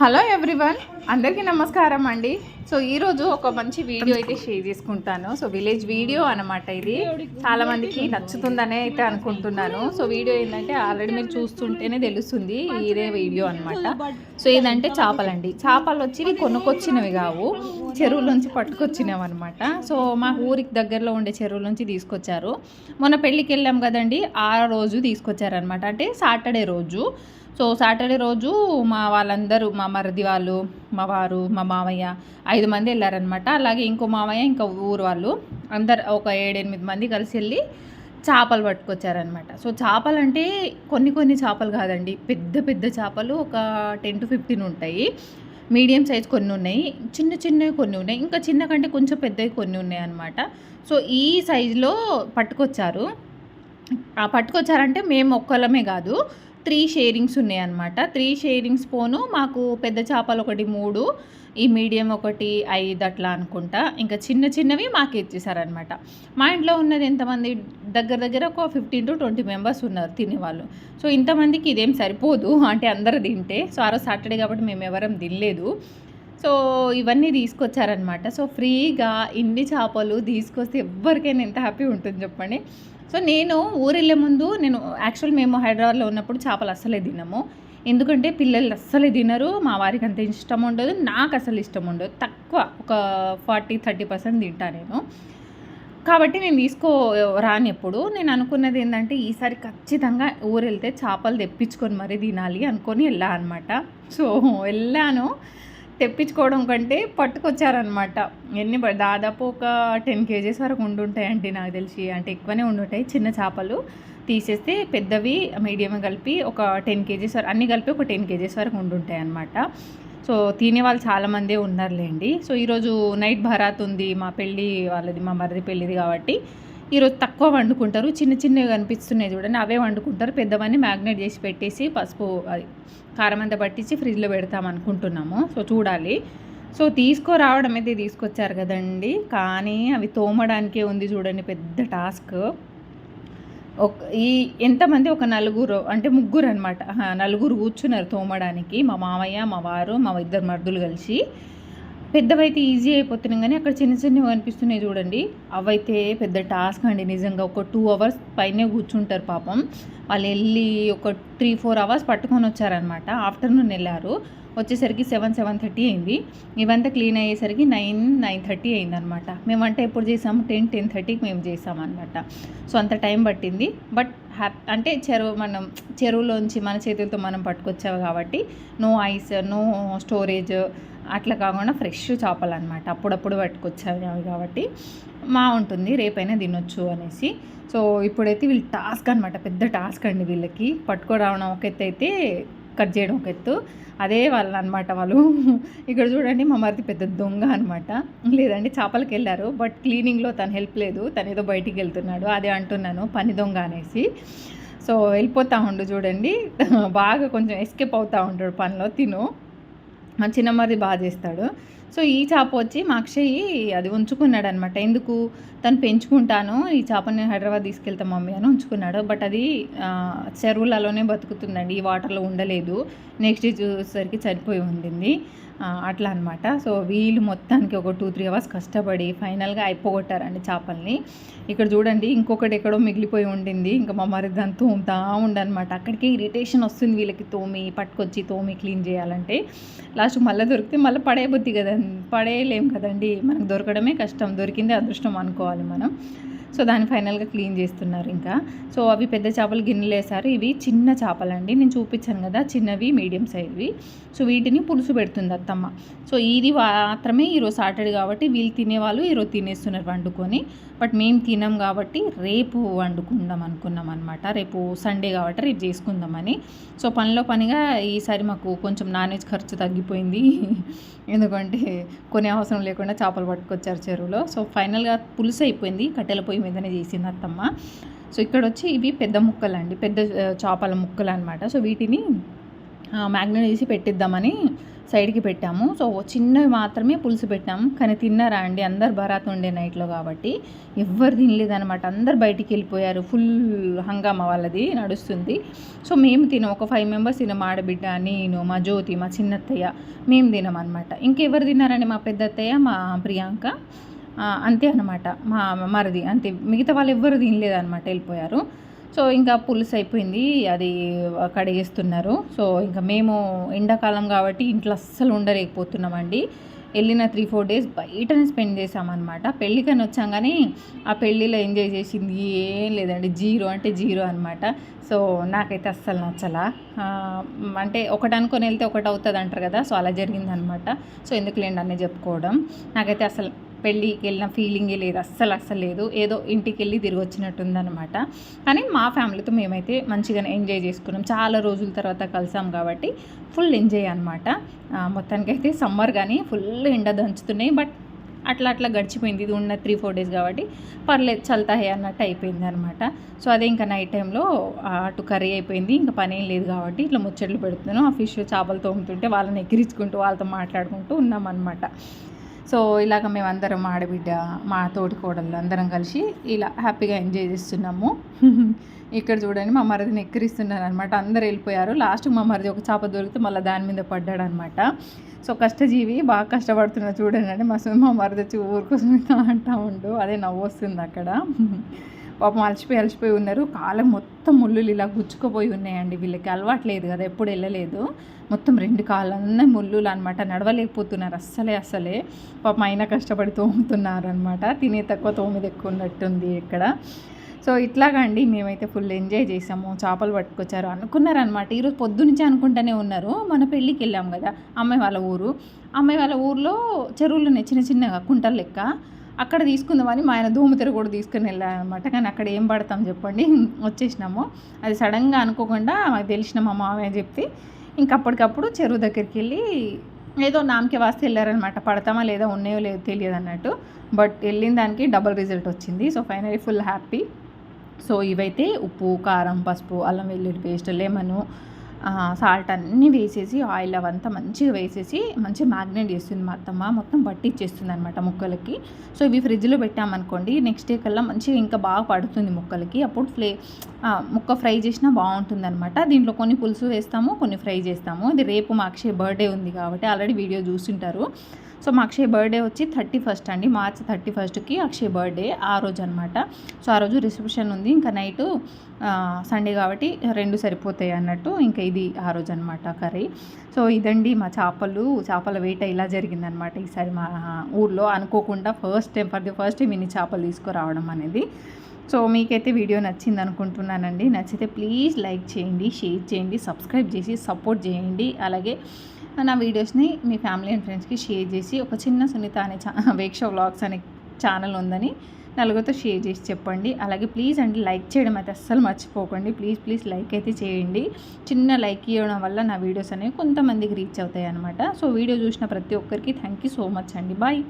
Hello everyone అందరికీ నమస్కారం అండి. సో ఈరోజు ఒక మంచి వీడియో అయితే షేర్ చేసుకుంటాను. సో విలేజ్ వీడియో అనమాట ఇది. చాలా మందికి నచ్చుతుందనే అయితే అనుకుంటున్నాను. సో వీడియో ఏంటంటే ఆల్రెడీ మీరు చూస్తుంటేనే తెలుస్తుంది ఇదే వీడియో అనమాట సో ఇదంటే చేపలండి. చేపలు వచ్చి కొనుక్కొచ్చినవి కావు. చెరువుల నుంచి పట్టుకొచ్చినవి అనమాట సో మా ఊరికి దగ్గరలో ఉండే చెరువుల నుంచి తీసుకొచ్చారు. మొన్న పెళ్ళికి వెళ్ళాం కదండి ఆ రోజు తీసుకొచ్చారనమాట అంటే సాటర్డే రోజు. సో సాటర్డే రోజు మా వాళ్ళందరూ మా మరిది వాళ్ళు మా వారు మా మామయ్య ఐదు మంది వెళ్ళారనమాట అలాగే ఇంకో మామయ్య ఇంకా ఊరు వాళ్ళు అందరు ఒక ఏడెనిమిది మంది కలిసి వెళ్ళి చేపలు పట్టుకొచ్చారనమాట సో చేపలు అంటే కొన్ని కొన్ని చేపలు కాదండి పెద్ద పెద్ద చేపలు ఒక టెన్ టు ఫిఫ్టీన్ ఉంటాయి. మీడియం సైజ్ కొన్ని ఉన్నాయి చిన్న చిన్నవి కొన్ని ఉన్నాయి ఇంకా చిన్న కంటే కొంచెం పెద్దవి కొన్ని ఉన్నాయి అనమాట సో ఈ సైజులో పట్టుకొచ్చారు. ఆ పట్టుకొచ్చారంటే మేము ఒక్కలమే కాదు త్రీ షేరింగ్స్ ఉన్నాయన్నమాట. త్రీ షేరింగ్స్ పోను మాకు పెద్ద చేపలు ఒకటి మూడు ఈ మీడియం ఒకటి ఐదు అట్లా అనుకుంటా. ఇంకా చిన్న చిన్నవి మాకు ఇచ్చేసారనమాట మా ఇంట్లో ఉన్నది ఎంతమంది? దగ్గర దగ్గర ఒక ఫిఫ్టీన్ టు ట్వంటీ మెంబర్స్ ఉన్నారు తినేవాళ్ళు. సో ఇంతమందికి ఇదేం సరిపోదు అంటే అందరు తింటే. సో ఆ రోజు సాటర్డే కాబట్టి మేము ఎవరం తినలేదు. సో ఇవన్నీ తీసుకొచ్చారనమాట సో ఫ్రీగా ఇన్ని చేపలు తీసుకొస్తే ఎవరికైనా ఎంత హ్యాపీ ఉంటుంది చెప్పండి? సో నేను ఊరెళ్ళే ముందు నేను యాక్చువల్ మేము హైదరాబాద్లో ఉన్నప్పుడు చేపలు అస్సలే తినము. ఎందుకంటే పిల్లలు అస్సలే తినరు మా వారికి అంత ఇష్టం ఉండదు నాకు అసలు ఇష్టం ఉండదు. తక్కువ ఒక ఫార్టీ థర్టీ పర్సెంట్ తింటా నేను. కాబట్టి నేను తీసుకో రాని ఎప్పుడు. నేను అనుకున్నది ఏంటంటే ఈసారి ఖచ్చితంగా ఊరు వెళ్తే చేపలు తెప్పించుకొని మరీ తినాలి అనుకొని వెళ్ళా అనమాట సో వెళ్ళాను. తెప్పించుకోవడం కంటే పట్టుకొచ్చారనమాట ఎన్ని దాదాపు ఒక టెన్ కేజీస్ వరకు ఉండుంటాయండి నాకు తెలిసి. అంటే ఎక్కువనే ఉండుంటాయి. చిన్న చేపలు తీసేస్తే పెద్దవి మీడియం కలిపి ఒక టెన్ కేజీస్ వరకు అన్నీ కలిపి ఒక టెన్ కేజీస్ వరకు ఉండుంటాయి అనమాట సో తినే వాళ్ళు చాలామందే ఉన్నారులేండి. సో ఈరోజు నైట్ భరాత్ ఉంది. మా పెళ్ళి వాళ్ళది మా మరిది పెళ్ళిది కాబట్టి ఈరోజు తక్కువ వండుకుంటారు. చిన్న చిన్నవి కనిపిస్తున్నాయి చూడండి. అవే వండుకుంటారు. పెద్దవన్నీ మ్యాగ్నేట్ చేసి పెట్టేసి పసుపు అది కారం అంతా పట్టించి ఫ్రిడ్జ్లో పెడతాం అనుకుంటున్నాము. సో చూడాలి. సో తీసుకురావడం అయితే తీసుకొచ్చారు కదండి. కానీ అవి తోమడానికే ఉంది చూడండి పెద్ద టాస్క్. ఒక ఈ ఎంతమంది ఒక నలుగురు అంటే ముగ్గురు అనమాట నలుగురు కూర్చున్నారు తోమడానికి. మా మామయ్య మా వారు మా ఇద్దరు మర్దులు కలిసి. పెద్దవైతే ఈజీ అయిపోతున్నాం కానీ అక్కడ చిన్న చిన్నవి అనిపిస్తున్నాయి చూడండి. అవైతే పెద్ద టాస్క్ అండి నిజంగా. ఒక టూ అవర్స్ పైనే కూర్చుంటారు పాపం. వాళ్ళు వెళ్ళి ఒక త్రీ ఫోర్ అవర్స్ పట్టుకొని వచ్చారనమాట ఆఫ్టర్నూన్ వెళ్ళారు. వచ్చేసరికి సెవెన్ సెవెన్ థర్టీ అయింది. ఇవంతా క్లీన్ అయ్యేసరికి నైన్ నైన్ థర్టీ అయిందనమాట మేము వంట ఎప్పుడు చేసాము? టెన్ టెన్ థర్టీకి మేము చేసామన్నమాట. సో అంత టైం పట్టింది. బట్ హ్యాప్ అంటే చెరువు మనం చెరువులోంచి మన చేతులతో మనం పట్టుకొచ్చావు కాబట్టి నో ఐస్ నో స్టోరేజ్ అట్లా కాకుండా ఫ్రెష్ చేపలు అనమాట అప్పుడప్పుడు పట్టుకొచ్చావి అవి కాబట్టి మా ఉంటుంది. రేపైనా తినొచ్చు అనేసి. సో ఇప్పుడైతే వీళ్ళు టాస్క్ అనమాట పెద్ద టాస్క్ అండి వీళ్ళకి. పట్టుకోరావడం ఒక ఎత్తు అయితే కట్ చేయడం ఒక ఎత్తు. అదే వాళ్ళు అనమాట వాళ్ళు. ఇక్కడ చూడండి మా మరిది పెద్ద దొంగ అనమాట. లేదండి చేపలకి వెళ్ళారు బట్ క్లీనింగ్లో తను హెల్ప్ లేదు. తను ఏదో బయటికి వెళ్తున్నాడు. అదే అంటున్నాను పని దొంగ అనేసి. సో వెళ్ళిపోతా ఉండు చూడండి. బాగా కొంచెం ఎస్కేప్ అవుతూ ఉంటాడు పనిలో తిను. చిన్న మరిది బాగా చేస్తాడు. సో ఈ చేప వచ్చి మా అక్షయ్ అది ఉంచుకున్నాడు అనమాట ఎందుకు? తను పెంచుకుంటాను ఈ చేపని హైదరాబాద్ తీసుకెళ్తాం మమ్మీ అని ఉంచుకున్నాడు. బట్ అది చెరువులలోనే బతుకుతుందండి ఈ వాటర్లో ఉండలేదు. నెక్స్ట్ చూసేసరికి చనిపోయి ఉండింది. అట్లా అనమాట సో వీళ్ళు మొత్తానికి ఒక టూ త్రీ అవర్స్ కష్టపడి ఫైనల్గా అయిపోగొట్టారండి చేపల్ని. ఇక్కడ చూడండి ఇంకొకటి ఎక్కడో మిగిలిపోయి ఉండింది. ఇంకా మా మరి దాన్ని తోముతా ఉండనమాట అక్కడికి ఇరిటేషన్ వస్తుంది వీళ్ళకి తోమి పట్టుకొచ్చి తోమి క్లీన్ చేయాలంటే. లాస్ట్ మళ్ళీ దొరికితే మళ్ళీ పడేయబుద్ది కదా పడేయలేం కదండి. మనకు దొరకడమే కష్టం దొరికిందే అదృష్టం అనుకోవాలి మనం. సో దాన్ని ఫైనల్గా క్లీన్ చేస్తున్నారు ఇంకా. సో అవి పెద్ద చేపలు గిన్నెలు వేసారు ఇవి చిన్న చేపలండి. నేను చూపించాను కదా చిన్నవి మీడియం సైజ్వి. సో వీటిని పులుసు పెడుతుంది అత్తమ్మ. సో ఇది మాత్రమే ఈరోజు సాటర్డే కాబట్టి వీళ్ళు తినేవాళ్ళు ఈరోజు తినేస్తున్నారు వండుకొని. బట్ మేము తినం కాబట్టి రేపు వండుకుందాం అనుకున్నాం అనమాట రేపు సండే కాబట్టి రేపు చేసుకుందామని. సో పనిలో పనిగా ఈసారి మాకు కొంచెం నాన్ వెజ్ ఖర్చు తగ్గిపోయింది. ఎందుకంటే కొన్ని అవసరం లేకుండా చేపలు పట్టుకొచ్చారు చెరువులో. సో ఫైనల్గా పులుసు అయిపోయింది. కట్టెల పొయ్యి మీదనే చేసింది అత్తమ్మ. సో ఇక్కడ వచ్చి ఇవి పెద్ద ముక్కలు అండి పెద్ద చేపల ముక్కలు అనమాట సో వీటిని మ్యాగ్నెట్ చేసి పెట్టిద్దామని సైడ్కి పెట్టాము. సో చిన్నవి మాత్రమే పులుసు పెట్టాము. కానీ తిన్నారా అండి? అందరు బరాత్ ఉండే నైట్లో కాబట్టి. ఎవ్వరు తినలేదనమాట అందరు బయటికి వెళ్ళిపోయారు. ఫుల్ హంగామా వాళ్ళది నడుస్తుంది. సో మేము తినం. ఒక ఫైవ్ మెంబర్స్ తినం ఆడబిడ్డ నేను మా జ్యోతి మా చిన్నత్తయ్య. మేము తినం అనమాట ఇంకెవరు తిన్నారండి మా పెద్దత్తయ్య మా ప్రియాంక? అంతే అనమాట మా మరిది. అంతే. మిగతా వాళ్ళు ఎవ్వరు తినలేదనమాట వెళ్ళిపోయారు. సో ఇంకా పులుసు అయిపోయింది అది కడిగేస్తున్నారు. సో ఇంకా మేము ఎండాకాలం కాబట్టి ఇంట్లో అస్సలు ఉండలేకపోతున్నామండి. వెళ్ళిన త్రీ ఫోర్ డేస్ బయటనే స్పెండ్ చేసామన్నమాట పెళ్ళికని వచ్చాం కానీ ఆ పెళ్ళిలో ఎంజాయ్ చేసింది ఏం లేదండి. జీరో అంటే జీరో అనమాట సో నాకైతే అస్సలు నచ్చలా. అంటే ఒకటి అనుకొని వెళ్తే ఒకటి అవుతుంది అంటారు కదా సో అలా జరిగిందనమాట సో ఎందుకు లేండి అన్నీ చెప్పుకోవడం. నాకైతే అసలు పెళ్ళికి వెళ్ళిన ఫీలింగే లేదు అస్సలు అస్సలు లేదు. ఏదో ఇంటికి వెళ్ళి తిరిగి వచ్చినట్టుందనమాట కానీ మా ఫ్యామిలీతో మేమైతే మంచిగానే ఎంజాయ్ చేసుకున్నాం. చాలా రోజుల తర్వాత కలిసాం కాబట్టి ఫుల్ ఎంజాయ్ అనమాట మొత్తానికైతే సమ్మర్ కానీ ఫుల్ ఎండ దంచుతున్నాయి. బట్ అట్లా అట్లా గడిచిపోయింది. ఇది ఉన్న త్రీ ఫోర్ డేస్ కాబట్టి పర్లేదు చల్తాయి అన్నట్టు అయిపోయింది అనమాట సో అదే ఇంకా నైట్ టైంలో అటు కర్రీ అయిపోయింది. ఇంకా పని ఏం లేదు కాబట్టి ఇట్లా ముచ్చట్లు పెడుతున్నాను. ఆ ఫిష్ చేపలు తోముతుంటే వాళ్ళని ఎక్కిరించుకుంటూ వాళ్ళతో మాట్లాడుకుంటూ ఉన్నామన్నమాట. సో ఇలాగ మేమందరం ఆడబిడ్డ మా తోటి కోడళ్ళు అందరం కలిసి ఇలా హ్యాపీగా ఎంజాయ్ చేస్తున్నాము. ఇక్కడ చూడండి మా మరిదిని ఎక్కిరిస్తున్నారు అనమాట అందరు వెళ్ళిపోయారు. లాస్ట్ మా మరిది ఒక చేప దొరికితే మళ్ళీ దాని మీద పడ్డాడు అనమాట సో కష్టజీవి బాగా కష్టపడుతున్నా చూడండి. అంటే మా మా మరిది వచ్చి అంటా ఉండు. అదే నవ్వు వస్తుంది అక్కడ. పాపం అలసిపోయి అలసిపోయి ఉన్నారు. కాలం మొత్తం ముళ్ళులు ఇలా గుచ్చుకుపోయి ఉన్నాయండి. వీళ్ళకి అలవాట్లేదు కదా ఎప్పుడు వెళ్ళలేదు. మొత్తం రెండు కాళ్ళన్నీ ముళ్ళులు అనమాట నడవలేకపోతున్నారు అస్సలే అస్సలే. పాపం అయినా కష్టపడి తోముతున్నారు అనమాట తినే తక్కువ తోమిది ఎక్కువ ఉన్నట్టుంది ఇక్కడ. సో ఇట్లాగండి. మేమైతే ఫుల్ ఎంజాయ్ చేసాము చేపలు పట్టుకొచ్చారు అనుకున్నారనమాట ఈరోజు పొద్దునుంచి అనుకుంటూనే ఉన్నారు. మన పెళ్ళికి వెళ్ళాం కదా అమ్మాయి వాళ్ళ ఊరు. అమ్మాయి వాళ్ళ ఊర్లో చెరువులు ఉన్నాయి చిన్న చిన్నగా కుంటలు లెక్క. అక్కడ తీసుకుందామని మా ఆయన ధూమతెర కూడా తీసుకుని వెళ్ళారనమాట కానీ అక్కడ ఏం పడతాం చెప్పండి. వచ్చేసినాము. అది సడన్గా అనుకోకుండా మాకు తెలిసిన మా మామయ్య చెప్తే ఇంక అప్పటికప్పుడు చెరువు దగ్గరికి వెళ్ళి ఏదో నామకే వాస్తే వెళ్ళారనమాట పడతామా లేదా ఉన్నాయో లేదో తెలియదు అన్నట్టు. బట్ వెళ్ళిన దానికి డబుల్ రిజల్ట్ వచ్చింది. So finally full happy. So ఇవైతే ఉప్పు కారం పసుపు అల్లం వెల్లుల్లి పేస్ట్ లెమను సాల్ట్ అన్నీ వేసేసి ఆయిల్ అవంతా మంచిగా వేసేసి మంచిగా మ్యాగ్నేట్ చేస్తుంది మా అత్తమ్మ. మొత్తం పట్టిచ్చేస్తుంది అనమాట ముక్కలకి. సో ఇవి ఫ్రిడ్జ్లో పెట్టామనుకోండి నెక్స్ట్ డే కల్లా మంచిగా ఇంకా బాగా పడుతుంది ముక్కలకి. అప్పుడు ఫ్లే ముక్క ఫ్రై చేసినా బాగుంటుంది అనమాట దీంట్లో కొన్ని పులుసు వేస్తాము కొన్ని ఫ్రై చేస్తాము. ఇది రేపు మా అక్షయ్ బర్త్డే ఉంది కాబట్టి ఆల్రెడీ వీడియో చూస్తుంటారు. సో మా అక్షయ్ బర్త్డే వచ్చి థర్టీ ఫస్ట్ అండి. మార్చ్ థర్టీ ఫస్ట్కి అక్షయ్ బర్త్డే ఆ రోజు అనమాట సో ఆ రోజు రిసెప్షన్ ఉంది. ఇంకా నైట్ సండే కాబట్టి రెండు సరిపోతాయి అన్నట్టు ఇంకా ఇది ఆ రోజు అనమాట కర్రీ. సో ఇదండి మా చేపలు. చేపల వేట ఇలా జరిగిందనమాట ఈసారి మా ఊర్లో. అనుకోకుండా first time for the first time ఇన్ని చేపలు తీసుకురావడం అనేది. సో మీకైతే వీడియో నచ్చింది అనుకుంటున్నానండి. నచ్చితే ప్లీజ్ లైక్ చేయండి షేర్ చేయండి సబ్స్క్రైబ్ చేసి సపోర్ట్ చేయండి. అలాగే నా వీడియోస్ని మీ ఫ్యామిలీ అండ్ ఫ్రెండ్స్కి షేర్ చేసి ఒక చిన్న సునీత అనే వేక్ష వ్లాగ్స్ అనే ఛానల్ ఉందని నలుగురితో షేర్ చేసి చెప్పండి. అలాగే ప్లీజ్ అండి లైక్ చేయడం అయితే అస్సలు మర్చిపోకండి. ప్లీజ్ ప్లీజ్ లైక్ అయితే చేయండి. చిన్న లైక్ ఇవ్వడం వల్ల నా వీడియోస్ అనేవి కొంతమందికి రీచ్ అవుతాయి అనమాట సో వీడియో చూసిన ప్రతి ఒక్కరికి థ్యాంక్ యూ సో మచ్ అండి. బాయ్.